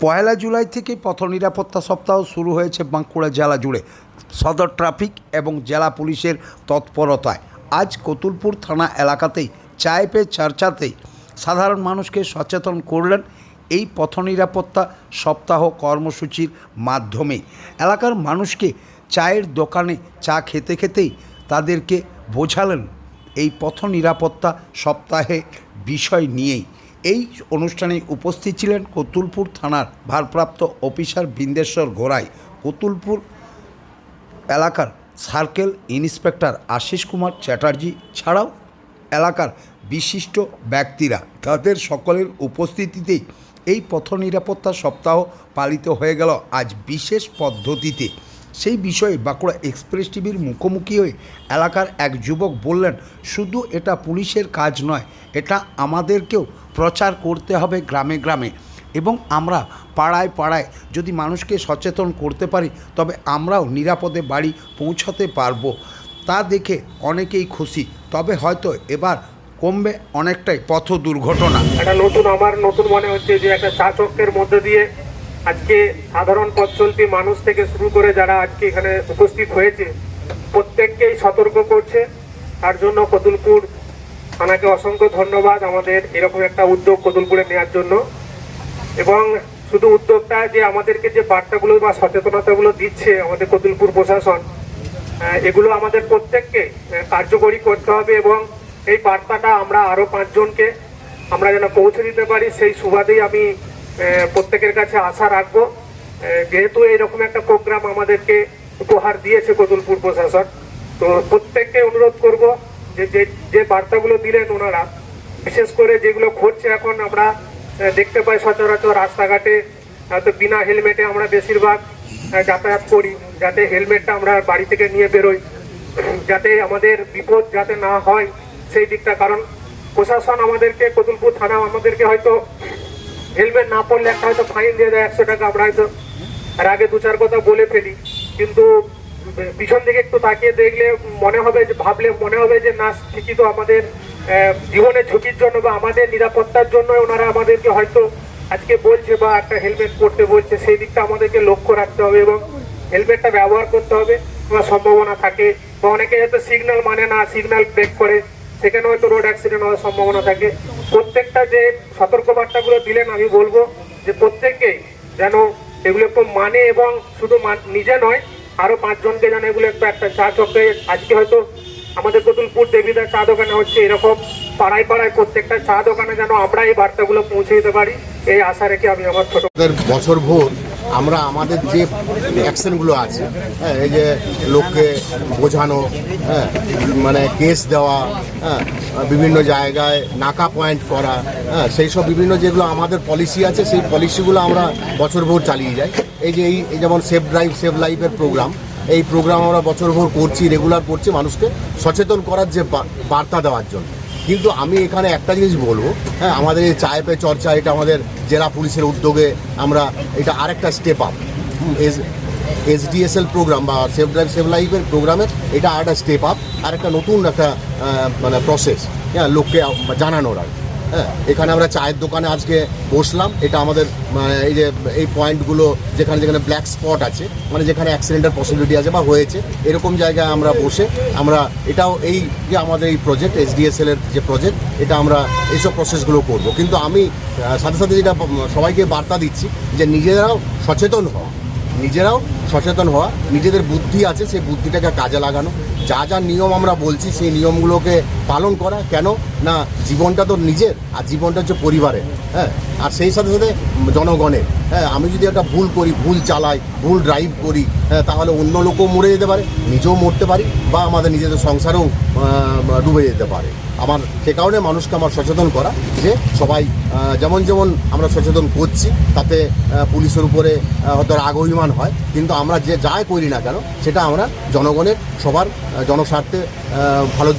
পয়লা জুলাই থেকে পথ নিরাপত্তা সপ্তাহ শুরু হয়েছে বাঁকুড়া জেলা জুড়ে। সদর ট্রাফিক এবং জেলা পুলিশের তৎপরতায়। আজ কতুলপুর থানা এলাকাতেই চায় পে চর্চাতেই সাধারণ মানুষকে সচেতন করলেন এই পথ নিরাপত্তা সপ্তাহ কর্মসূচির মাধ্যমে এলাকার মানুষকে চায়ের দোকানে চা খেতে খেতেই তাদেরকে বোঝালেন এই পথ নিরাপত্তা সপ্তাহে বিষয় নিয়েই। এই অনুষ্ঠানে উপস্থিত ছিলেন কতুলপুর থানার ভারপ্রাপ্ত অফিসার বিন্দেশ্বর ঘোড়াই, কতুলপুর এলাকার সার্কেল ইন্সপেক্টর আশিস কুমার চ্যাটার্জি ছাড়াও এলাকার বিশিষ্ট ব্যক্তিরা। তাদের সকলের উপস্থিতিতেই এই পথ নিরাপত্তা সপ্তাহ পালিত হয়ে গেল আজ বিশেষ পদ্ধতিতে। সেই বিষয়ে বাঁকুড়া এক্সপ্রেস টিভির মুখোমুখি হয়ে এলাকার এক যুবক বললেন, শুধু এটা পুলিশের কাজ নয়, এটা আমাদেরকেও প্রচার করতে হবে গ্রামে গ্রামে। এবং আমরা পাড়ায় পাড়ায় যদি মানুষকে সচেতন করতে পারি, তবে আমরাও নিরাপদে বাড়ি পৌঁছাতে পারব। তা দেখে অনেকেই খুশি। তবে হয়তো এবার কমবে অনেকটাই পথ দুর্ঘটনা একটা নতুন, আমার নতুন মনে হচ্ছে যে একটা চক্রের মধ্যে দিয়ে আজকে সাধারণ পথ মানুষ থেকে শুরু করে যারা আজকে এখানে উপস্থিত হয়েছে, প্রত্যেককেই সতর্ক করছে। তার জন্য কতুলপুর থানাকে অসংখ্য ধন্যবাদ আমাদের এরকম একটা উদ্যোগ কতুলপুরে নেওয়ার জন্য। এবং শুধু উদ্যোগটা যে আমাদেরকে যে বার্তাগুলো বা সচেতনতাগুলো দিচ্ছে আমাদের কতুলপুর প্রশাসন এগুলো আমাদের প্রত্যেককে কার্যকরী করতে হবে এবং এই বার্তাটা আমরা আরও পাঁচজনকে আমরা যেন পৌঁছে দিতে পারি, সেই সুবাদেই আমি প্রত্যেকের কাছে আশা রাখব। যেহেতু এইরকম একটা প্রোগ্রাম আমাদেরকে উপহার দিয়েছে কতুলপুর প্রশাসন, তো প্রত্যেককে অনুরোধ করব যে, যে- বার্তাগুলো দিলেন ওনারা, বিশেষ করে যেগুলো ঘটছে এখন আমরা দেখতে পাই সচরাচর রাস্তাঘাটে, হয়তো বিনা হেলমেটে আমরা বেশিরভাগ যাতায়াত করি, যাতে হেলমেটটা আমরা বাড়ি থেকে নিয়ে বেরোই, যাতে আমাদের বিপদ যাতে না হয় সেই দিকটা। কারণ প্রশাসন আমাদেরকে, কতুলপুর থানা আমাদেরকে হয়তো হেলমেট না পড়লে একটা হয়তো ফাইন দিয়ে দেয় একশো টাকা, আমরা হয়তো আর আগে দু চার কথা বলে ফেলি। কিন্তু পিছন দিকে একটু তাকিয়ে দেখলে মনে হবে যে, ভাবলে মনে হবে যে, না, ঠিকই তো আমাদের জীবনের ঝুঁকির জন্য বা আমাদের নিরাপত্তার জন্য ওনারা আমাদেরকে হয়তো আজকে বলছে বা একটা হেলমেট পরতে বলছে, সেই দিকটা আমাদেরকে লক্ষ্য রাখতে হবে এবং হেলমেটটা ব্যবহার করতে হবে বা সম্ভাবনা থাকে। বা অনেকে হয়তো সিগন্যাল মানে না সিগন্যাল ব্রেক করে। সেখানে হয়তো রোড অ্যাক্সিডেন্ট হওয়ার সম্ভাবনা থাকে। প্রত্যেকটা যে সতর্কবার্তাগুলো দিলেন, আমি বলব যে প্রত্যেককেই যেন এগুলো একটু মানে এবং শুধু নিজে নয়, আরও পাঁচজনকে যেন এগুলো একটু একটা চা চক্রে আজকে হয়তো আমাদের কতুলপুর দেবীদা চা দোকানে হচ্ছে এরকম পাড়ায় পাড়ায় প্রত্যেকটা চা দোকানে যেন আমরা এই বার্তাগুলো পৌঁছে দিতে পারি। এই আশা রেখে আমি আমার ছোট বছর ভোর আমরা আমাদের যে অ্যাকশনগুলো আছে হ্যাঁ এই যে লোককে বোঝানো হ্যাঁ মানে কেস দেওয়া হ্যাঁ বিভিন্ন জায়গায় নাকা পয়েন্ট করা হ্যাঁ সেই সব বিভিন্ন যেগুলো আমাদের পলিসি আছে, সেই পলিসিগুলো আমরা বছর ভোর চালিয়ে যাই। এই যে এই যেমন সেফ ড্রাইভ সেভ লাইফের প্রোগ্রাম এই প্রোগ্রাম আমরা বছর ভোর করছি রেগুলার করছি মানুষকে সচেতন করার যে বার্তা দেওয়ার জন্য। কিন্তু আমি এখানে একটা জিনিস বলব হ্যাঁ আমাদের এই চায় পে চর্চা, এটা আমাদের জেলা পুলিশের উদ্যোগে আমরা এটা আরেকটা step up S D S L program বা সেভ ড্রাইভ সেভ লাইফের প্রোগ্রামে এটা আরেকটা স্টেপ আপ আর একটা নতুন একটা মানে প্রসেস হ্যাঁ লোককে জানানোর আর। হ্যাঁ এখানে আমরা চায়ের দোকানে আজকে বসলাম। এটা আমাদের মানে, এই যে এই পয়েন্টগুলো যেখানে যেখানে ব্ল্যাক স্পট আছে মানে যেখানে অ্যাক্সিডেন্টের পসিবিলিটি আছে বা হয়েছে এরকম জায়গায় আমরা বসে আমরা এটাও এই যে আমাদের এই প্রজেক্ট এসডিএসএল এর যে প্রজেক্ট এটা আমরা এইসব প্রসেসগুলো করব। কিন্তু আমি সাথে সাথে যেটা সবাইকে বার্তা দিচ্ছি যে নিজেরাও সচেতন হওয়া নিজেরাও সচেতন হওয়া নিজেদের বুদ্ধি আছে সেই বুদ্ধিটাকে কাজে লাগানো যা যা নিয়ম আমরা বলছি, সেই নিয়মগুলোকে পালন করা, কেন? না, জীবনটা তো নিজের, আর জীবনটা হচ্ছে পরিবারের হ্যাঁ? আর সেই সাথে সাথে জনগণের হ্যাঁ? আমি যদি একটা ভুল করি, ভুল চালাই, ভুল ড্রাইভ করি হ্যাঁ তাহলে অন্য লোকও মরে যেতে পারে, নিজেও মরতে পারি, বা আমাদের নিজেদের সংসারেও ডুবে যেতে পারে। আমার, সে কারণে মানুষকে আমার সচেতন করা, যে সবাই যেমন যেমন আমরা সচেতন করছি, তাতে পুলিশের উপরে হয়তো রাগ অভিমান হয়, কিন্তু আমরা যে যাই করি না কেন, সেটা আমরা জনগণের, সবার জনস্বার্থে ভালো